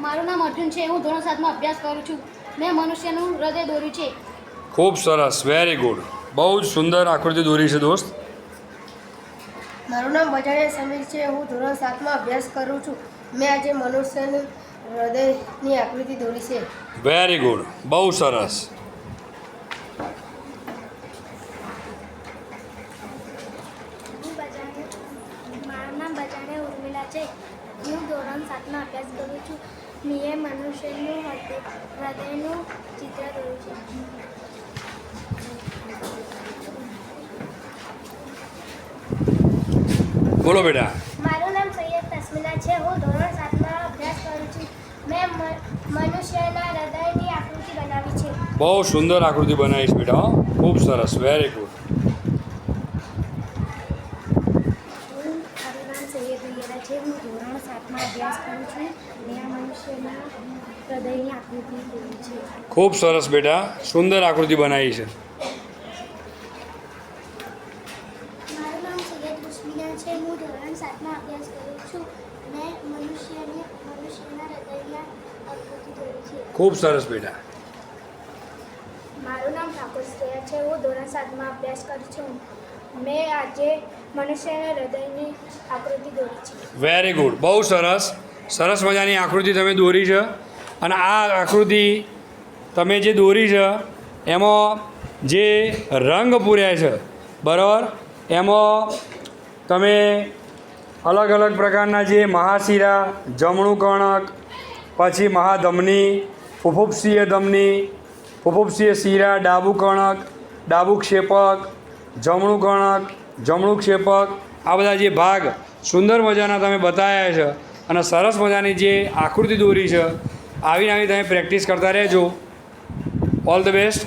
અર્જુન છે હું ધોરણ સાતમાં અભ્યાસ કરું છું. મેં મનુષ્યનું હૃદય દોર્યું છે. ખૂબ સરસ વેરી ગુડ બહુ જ સુંદર આકૃતિ દોરી છે દોસ્ત. મારું નામ બજાડિયા સમીર છે હું ધોરણ સાતમાં અભ્યાસ કરું છું. મેં આજે મનુષ્યનું હૃદયની આકૃતિ દોરી છે. વેરી ગુડ બહુ સરસ. મારું નામ બજારે ઉર્મિલા છે. હું ધોરણ સાતમાં અભ્યાસ કરું છું. મેં મનુષ્યનું હૃદય હૃદયનું ચિત્ર દોર્યું છે. બોલો બેટા. મારું નામ સૈયદ તસ્મિના છે. હું ધોરણ સાતમાં અભ્યાસ કરું છું. મેં મનુષ્યના હૃદયની આકૃતિ બનાવી છે. બહુ સુંદર આકૃતિ બનાવી છે બેટા. ખૂબ સરસ. વેરી ગુડ હું મારું નામ છે હું ધોરણ સાતમાં અભ્યાસ કરું છું મેં મનુષ્યના હૃદયની આકૃતિ દોરી છે? ખૂબ સરસ બેટા સુંદર આકૃતિ બનાવી છે. મારું નામ સૈયદ રુસ્મિના છે હું ધોરણ સાતમાં અભ્યાસ કરું છું મેં મનુષ્યને મનુષ્યના હૃદયના આકૃતિ દોરી છે. ખૂબ સરસ બેટા. મારું નામ ઠાકોર શ્રેયા છે હું ધોરણ સાતમાં અભ્યાસ કરું છું. મેં આજે મનુષ્યના હૃદયની આકૃતિ દોરી છે. વેરી ગુડ બહુ સરસ. સરસ મજાની આકૃતિ તમે દોરી છે. અને આ આકૃતિ તમે જે દોરી છે, એમાં જે રંગ પૂર્યા છે, બરાબર? એમાં તમે અલગ અલગ પ્રકારના જે મહાશિરા, જમણું કણક પછી મહાધમની, ફુફુપસીય ધમની, ફુફુપસીય શિરા, ડાબુ કણક ડાબુ ક્ષેપક જમણું કણક જમણું ક્ષેપક, આ બધા જે ભાગ સુંદર મજાના તમે બતાવ્યા છે અને સરસ મજાની જે આકૃતિ દોરી છે, આવીને આવી તમે પ્રેક્ટિસ કરતા રહેજો. All the best